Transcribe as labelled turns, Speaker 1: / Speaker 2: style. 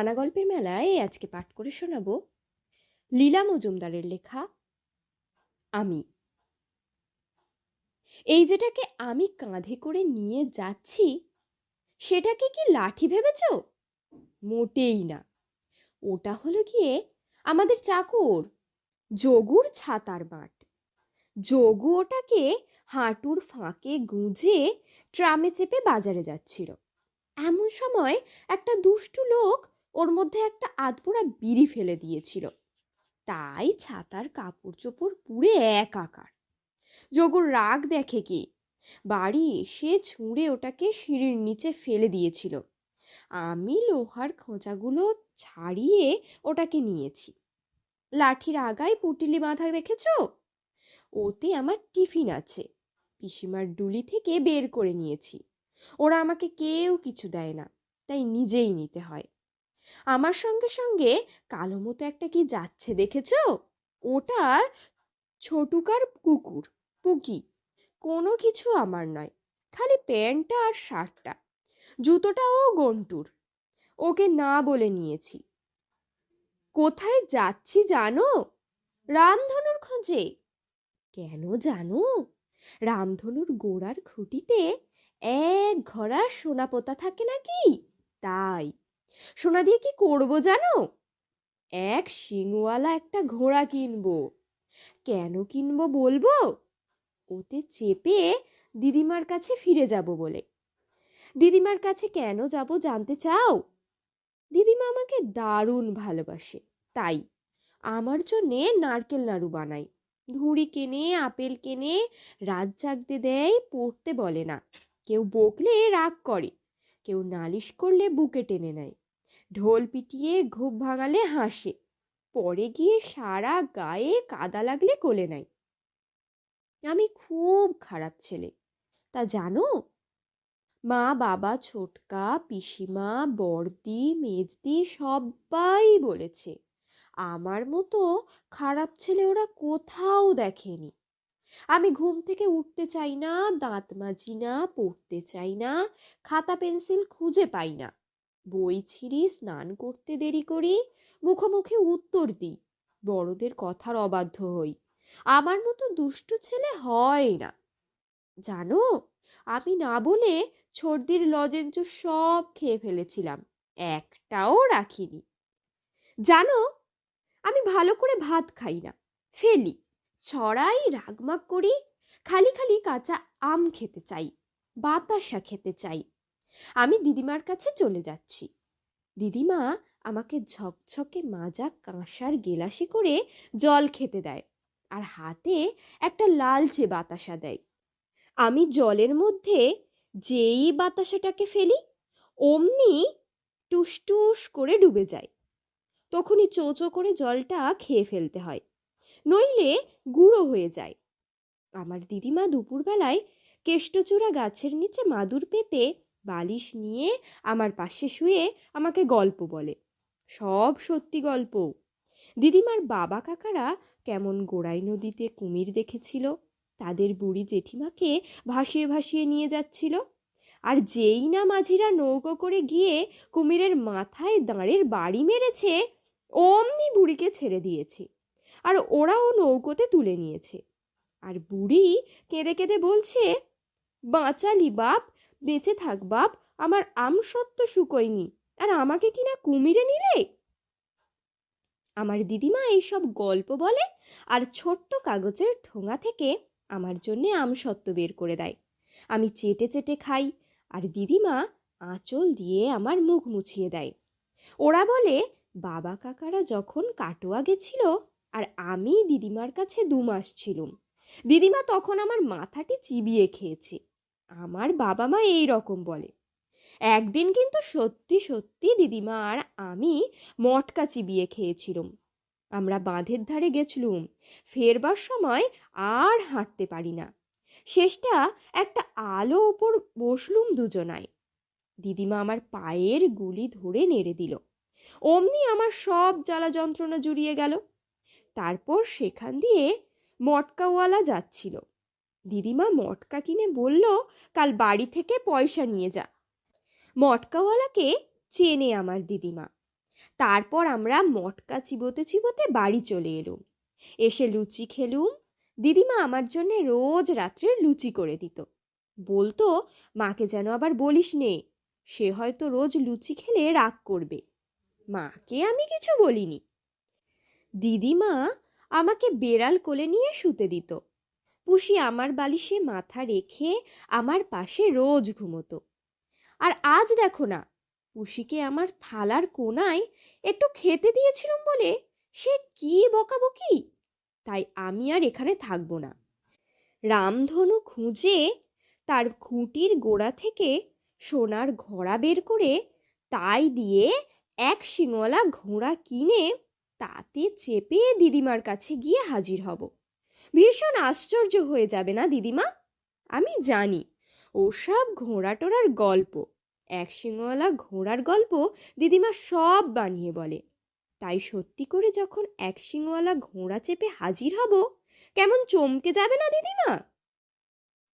Speaker 1: নানা গল্পের মেলায় আজকে পাঠ করে শোনাব লীলা মজুমদারের লেখা আমি। এই যেটাকে আমি কাঁধে করে নিয়ে যাচ্ছি, সেটাকে কি লাঠি ভেবেছ? মোটেই না। ওটা হলো গিয়ে আমাদের চাকর, যোগুর ছাতার মাঠ। যোগু ওটাকে হাঁটুর ফাঁকে গুঁজে ট্রামে চেপে বাজারে যাচ্ছিল। এমন সময় একটা দুষ্টু লোক ওর মধ্যে একটা আধপোড়া বিড়ি ফেলে দিয়েছিল। তাই ছাতার কাপড় চোপড় পুড়ে একাকার। যোগুর রাগ দেখে কি? বাড়ি এসে ছুঁড়ে ওটাকে সিঁড়ির নিচে ফেলে দিয়েছিল। আমি লোহার খোঁচাগুলো ছাড়িয়ে ওটাকে নিয়েছি। লাঠির আগায় পুটিলি বাঁধা দেখেছ? ওতে আমার টিফিন আছে। পিসিমার ডুলি থেকে বের করে নিয়েছি। ওরা আমাকে কেউ কিছু দেয় না, তাই নিজেই নিতে হয়। আমার সঙ্গে সঙ্গে কালো মতো একটা কি যাচ্ছে দেখেছ? ওটা ছোটুকার কুকুর, পুকি। কোনো কিছু আমার নয়, খালি প্যান্টটা আর শার্টটা। জুতোটাও গন্টুর। ওকে না বলে নিয়েছি। কোথায় যাচ্ছি জানো? রামধনুর খোঁজে। কেন জানো? রামধনুর গোড়ার খুঁটিতে এক ঘোড়া সোনা পোতা থাকে নাকি? তাই। সোনা দিয়ে কি করব জানো? এক শিংওয়ালা একটা ঘোড়া কিনবো। কেন কিনবো বলব? ওতে চেপে দিদিমার কাছে ফিরে যাব বলে। দিদিমার কাছে কেন যাব জানতে চাও? দিদিমা আমাকে দারুণ ভালোবাসে, তাই আমার জন্যে নারকেল নাড়ু বানাই ধুঁড়ি কেনে, আপেল কেনে, রাত জাগতে দেয়, পড়তে বলে না। কেউ বকলে রাগ করে, কেউ নালিশ করলে বুকে টেনে নেয়। ঢোল পিটিয়ে ঘুপ ভাঙালে হাসে। পরে গিয়ে সারা গায়ে কাদা লাগলে কোলে নেয়। আমি খুব খারাপ ছেলে। তা জানো? মা, বাবা, ছোটকা, পিসিমা, বড়দি, মেজদি সবাই বলেছে, আমার মতো খারাপ ছেলে ওরা কোথাও দেখেনি। আমি ঘুম থেকে উঠতে চাই না, দাঁত মাজি না, পড়তে চাই না, খাতা পেন্সিল খুঁজে পাই না। বই ছিঁড়ি স্নান করতে দেরি করি, মুখোমুখি উত্তর দিই, বড়দের কথার অবাধ্য হই। আমার মতো দুষ্টু ছেলে হয় না। জানো, আমি না বলে ছর্দির লজেঞ্চ সব খেয়ে ফেলেছিলাম, একটাও রাখিনি। জানো, আমি ভালো করে ভাত খাই না, ফেলি, ছড়াই, রাগমাগ করি, খালি খালি কাঁচা আম খেতে চাই, বাতাসা খেতে চাই আমি দিদিমার কাছে চলে যাচ্ছি। দিদিমা আমাকে ঝকঝকে মাজা কাঁসার গেলাসে করে জল খেতে দেয় আর হাতে একটা লালচে বাতাসা দেয়। আমি জলের মধ্যে যেই বাতাসাটাকে ফেলি, অমনি টুসটুস করে ডুবে যায়। তখনই চোচো করে জলটা খেয়ে ফেলতে হয়, নইলে গুঁড়ো হয়ে যায়। আমার দিদিমা দুপুরবেলায় কেষ্টচূড়া গাছের নিচে মাদুর পেতে বালিশ নিয়ে আমার পাশে শুয়ে আমাকে গল্প বলে। সব সত্যি গল্প। দিদিমার বাবা কাকারা কেমন গোড়াই নদীতে কুমির দেখেছিল, তাদের বুড়ি জেঠিমাকে ভাসিয়ে ভাসিয়ে নিয়ে যাচ্ছিল, আর যেই না মাঝিরা নৌকো করে গিয়ে কুমিরের মাথায় দাঁড়ের বাড়ি মেরেছে, অমনি বুড়িকে ছেড়ে দিয়েছে, আর ওরাও নৌকোতে তুলে নিয়েছে। আর বুড়ি কেঁদে কেঁদে বলছে, বাঁচালি বাপ বেঁচে থাক বাপ, আমার আম সত্য শুকোয়নি। আর আমাকে কিনা কুমিরে নিলে? আমার দিদিমা এইসব গল্প বলে আর ছোট্ট কাগজের ঠোঙা থেকে আমার জন্যে আমসত্ত্ব বের করে দেয়। আমি চেটে চেটে খাই আর দিদিমা আঁচল দিয়ে আমার মুখ মুছিয়ে দেয়। ওরা বলে, বাবা কাকারা যখন কাটোয়া গেছিল আর আমি দিদিমার কাছে দু মাস ছিলুম, দিদিমা তখন আমার মাথাটি চিবিয়ে খেয়েছে। আমার বাবা মা এই রকম বলে। একদিন কিন্তু সত্যি সত্যি দিদিমা আর আমি মটকা চিবিয়ে খেয়েছিলাম। আমরা বাঁধের ধারে গেছিলুম। ফেরবার সময় আর হাঁটতে পারি না। শেষটা একটা আলো ওপর বসলুম দুজনায় দিদিমা আমার পায়ের গুলি ধরে নেড়ে দিল। অমনি আমার সব জ্বালা যন্ত্রণা জুড়িয়ে গেল। তারপর সেখান দিয়ে মটকাওয়ালা যাচ্ছিল। দিদিমা মটকা কিনে বলল, কাল বাড়ি থেকে পয়সা নিয়ে যা। মটকাওয়ালাকে চেনে আমার দিদিমা। তারপর আমরা মটকা চিবোতে চিবোতে বাড়ি চলে এলুম। এসে লুচি খেলুম। দিদিমা আমার জন্যে রোজ রাত্রে লুচি করে দিত। বলতো, মাকে যেন আবার বলিস নে, সে হয়তো রোজ লুচি খেলে রাগ করবে। মাকে আমি কিছু বলিনি। দিদিমা আমাকে বেড়াল কোলে নিয়ে শুতে দিত। পুষি আমার বালিশে মাথা রেখে আমার পাশে রোজ ঘুমোতো। আর আজ দেখো না, পুষিকে আমার থালার কোনায় একটু খেতে দিয়েছিলাম বলে সে কি বকাবকি? তাই আমি আর এখানে থাকব না। রামধনু খুঁজে তার খুঁটির গোড়া থেকে সোনার ঘোড়া বের করে তাই দিয়ে এক শিঙলা ঘোড়া কিনে তাতে চেপে দিদিমার কাছে গিয়ে হাজির হব। ভীষণ আশ্চর্য হয়ে যাবে না, দিদিমা? আমি জানি। ওসব ঘোড়া টোড়ার গল্প, এক শিঙলা ঘোড়ার গল্প দিদিমা সব বানিয়ে বলে। তাই সত্যি করে যখন এক শিঙওয়ালা ঘোড়া চেপে হাজির হব, কেমন চমকে যাবে না, দিদিমা?